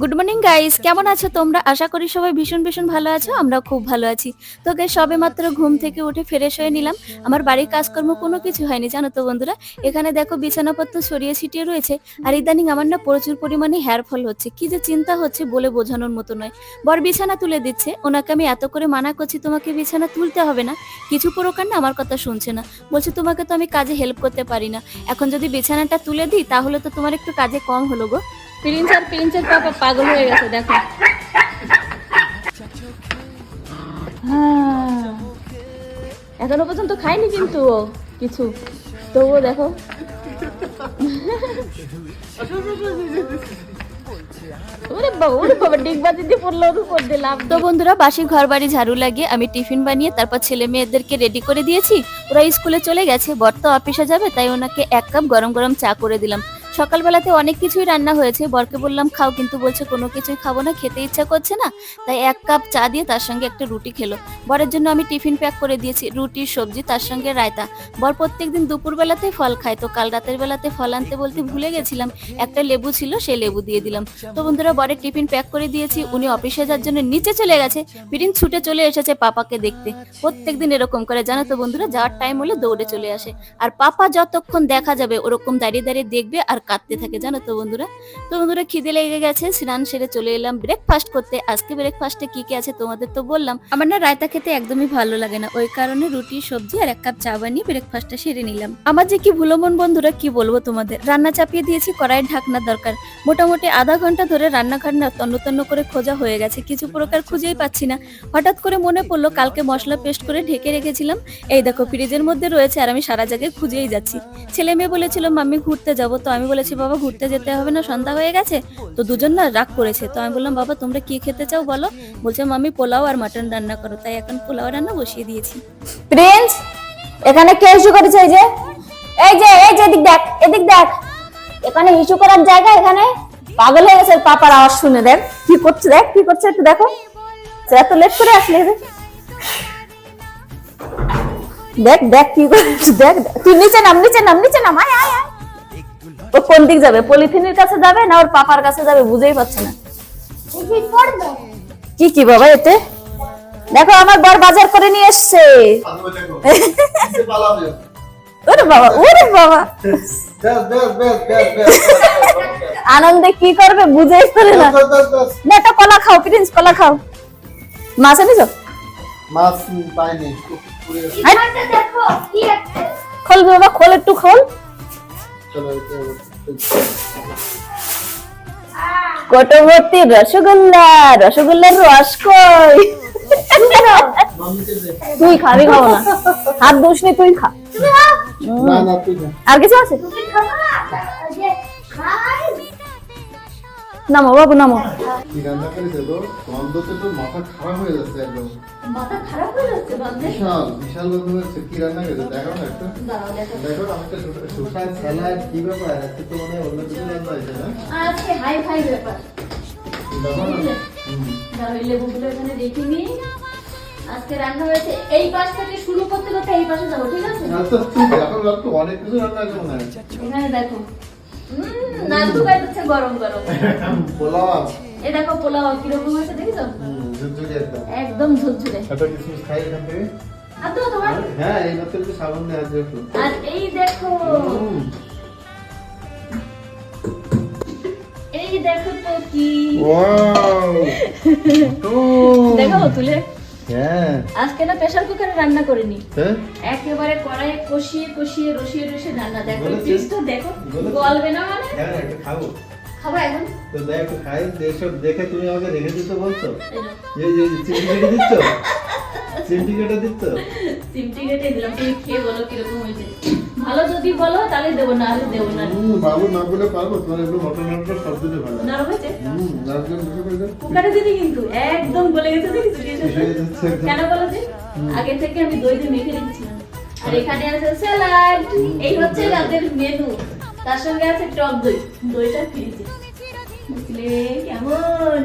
Good morning guys কেমন আছো তোমরা? আশা করি সবাই ভীষণ ভীষণ ভালো আছো আমরা খুব ভালো আছি। তো গাইস সবে মাত্র ঘুম থেকে উঠে ফ্রেশ হয়ে নিলাম। আমার বাড়ির কাজকর্ম কোনো কিছু হয়নি, জানো তো বন্ধুরা? এখানে দেখো বিছানাপত্র ছড়িয়ে ছিটিয়ে রয়েছে। আর ইদানিং আমার না প্রচুর পরিমাণে হেয়ার ফল হচ্ছে। কি যে চিন্তা হচ্ছে বলে বোঝানোর মতো নয়। বর বিছানা তুলে দিচ্ছে। ওনাকে আমি এত করে মানা করছি, তোমাকে বিছানা তুলতে হবে না। কিছু প্রকার না আমার কথা শুনছে না। বলছে, তোমাকে তো আমি কাজে হেল্প করতে পারি না। এখন যদি বিছানাটা তুলে দিই, তাহলে তো তোমার একটু কাজে কম হলো গো। প্রিন্স আর প্রিন্সের পাপা পাগল হয়ে গেছে, দেখো। হ্যাঁ। এখনও পর্যন্ত খায়নি কিন্তু ও কিছু। তবুও দেখো। তো বন্ধুরা, বাসি ঘর বাড়ি ঝাড়ু লাগিয়ে আমি টিফিন বানিয়ে তারপর ছেলে মেয়েদেরকে রেডি করে দিয়েছি। ওরা স্কুলে চলে গেছে, বর তো অফিসে যাবে, তাই ওনাকে এক কাপ গরম গরম চা করে দিলাম। সকালবেলাতে অনেক কিছুই রান্না হয়েছে। বরকে বললাম, খাও, কিন্তু বলছে কোনো কিছুই খাব না, খেতে ইচ্ছা করছে না। তাই এক কাপ চা দিয়ে তার সঙ্গে একটা রুটি খেলো। বরের জন্য আমি টিফিন প্যাক করে দিয়েছি, রুটি, সবজি, তার সঙ্গে রায়তা। বর প্রত্যেকদিন দুপুর বেলাতেই ফল খায়, তো কাল রাতের বেলাতে ফল আনতে বলতে ভুলে গেছিলাম, একটা লেবু ছিল সেই লেবু দিয়ে দিলাম। তো বন্ধুরা, বরের টিফিন প্যাক করে দিয়েছি, উনি অফিসে যাওয়ার জন্য নিচে চলে গেছে, বিরিন ছুটে চলে এসেছে পাপাকে দেখতে। প্রত্যেক দিন এরকম করে, জানো তো বন্ধুরা, যাওয়ার টাইম হলে দৌড়ে চলে আসে। আর পাপা যতক্ষণ দেখা যাবে, ওরকম দাঁড়িয়ে দাঁড়িয়ে দেখবে আর কাঁদতে থাকে, জানো তো বন্ধুরা? তো বন্ধুরা খিদে লেগে গেছে, স্নান সেরে চলে এলাম ব্রেকফাস্ট করতে। আজকে ব্রেকফাস্টে কি কি আছে তোমাদের তো বললাম। আমার না রায়তা খেতে একদমই ভালো লাগে না, ওই কারণে রুটি, সবজি আর এক কাপ চা বানিয়ে ব্রেকফাস্টটা সেরে নিলাম। আমার যে কি ভুলো মন বন্ধুরা, কি বলব তোমাদের? রান্না চাপিয়ে দিয়েছি, কড়াইয়ের ঢাকনার দরকার। মোটামুটি আধা ঘণ্টা ধরে রান্নাঘর না তন্ন তন্ন করে খোঁজা হয়ে গেছে, কিছু প্রকার খুঁজেই পাচ্ছি না। হঠাৎ করে মনে পড়ল, কালকে মশলা পেস্ট করে ঢেকে রেখেছিলাম। এই দেখো, ফ্রিজের মধ্যে রয়েছে আর আমি সারা জায়গায় খুঁজেই যাচ্ছি। ছেলে মেয়ে বলেছিল, মাম্মি, ঘুরতে যাব। তো আমি বলেছি, বাবা, ঘুরতে যেতে হবে না, সন্ধ্যা হয়ে গেছে। তো দুজন না রাগ করেছে। তো আমি বললাম, বাবা, তোমরা কি খেতে চাও বলো? বলছে মাম্মি পোলাও আর মাটন রান্না করো। তাই এখন পোলাও রান্না বসিয়ে দিয়েছি। প্রিন্স এখানে কে ইস্যু করেছে এই যে? এই যে এই যে, এদিক দেখ এদিক দেখ। এখানে ইস্যু করার জায়গা এখানে? পাগল হয়ে গেছে পাপার আওয়াজ শুনে, দেখ। কি করছে, দেখ, কি করছে একটু দেখো। সে এত লেট করে আসলে দেখ দেখ কি করছে দেখ। তুই নিচে নাম নিচে নাম নিচে নাম, আয় আয় আয়। ও কোন দিক যাবে? পলিথিনের কাছে যাবে না ওর পাপার কাছে যাবে? বুঝেই পাচ্ছে না। কি কি বাবা এতে? দেখো আমার বর বাজার করে নিয়ে এসছে। ওরে বাবা ওরে বাবা। আনন্দে কি করবে? বুঝেই পারে না। না একটা কলা খাও প্রিন্স কলা খাও। মাছ এনেছো? মাছ পাইনি খোল বাবা খোল একটু খোল। কটবর্তী রসগোল্লা রসগোল্লার রস কই? তুই খাবি খাব না। হাত দোষ নেই তুই খা। না না তুই না আর কিছু আছে? নামো বাবু নামো। কি রান্না করেছে গো? গন্ধতে তো মাথা খারাপ হয়ে যাচ্ছে একদম। বিশাল বিশাল গন্ধ হচ্ছে। কি রান্না করেছে? দেখো না একটা। দেখো আমি তো শোষা স্যালাড কি ব্যাপার? আজকে তো মনে অন্য কিছু রান্না হয়েছে না? আজকে হাই ফাই ব্যাপার। দেখো না। তাহলে লেবুগুলো এখানে রেখে নিই। আজকে রান্না হয়েছে এই পাশ থেকে শুরু করতে করতে এই পাশে যাব ঠিক আছে? আচ্ছা এখন অনেক কিছু রান্না এখানে দেখো গরম গরম। পোলাও এই দেখো পোলাও কীরকম হয়েছে দেখেছ? হুম একদম। একদম ঝুরঝুরে। একটা কিসমিস খাই এখান থেকে আর তো তোমার। হ্যাঁ এই মাত্র একটু সাবান দিয়ে আছে আর এই দেখো। এই দেখো তো কি। ওয়াও। দেখো তুলে? হ্যাঁ। আজকে না প্রেসার কুকারে রান্না করিনি। হ্যাঁ? একেবারে কড়াইয়ে কষিয়ে কষিয়ে রসিয়ে রসিয়ে রান্না। দেখো পিসটা দেখো গলবে না মানে? হ্যাঁ একটু খাব। খাব এখন? তো দেখ একটু খাই এসব দেখে তুমি আমাকে রেখে দিতে বলছো এই যে চিমটি কেটে দিচ্ছ? চিমটি কেটে দিচ্ছ? চিমটি কেটে দিলাম। তুমি খেয়ে বলো কীরকম হয়েছে। যদি বলো? তাহলে দেবো না হলে দেবো না। বাবু না বলে পারব তোমার একটু মটন সব দিতে ভালো। নরম হয়েছে? কুকারে দিদি কিন্তু একদম গলে গেছে কি। কেন বলো যে? আগে থেকে আমি দই দিয়ে মেখে রেখেছিলাম আর এখানে আছে স্যালাড। এই হচ্ছে রাতের মেনু তার সঙ্গে আছে টক দই। দইটা ফ্রিজে বুঝলে? কেমন?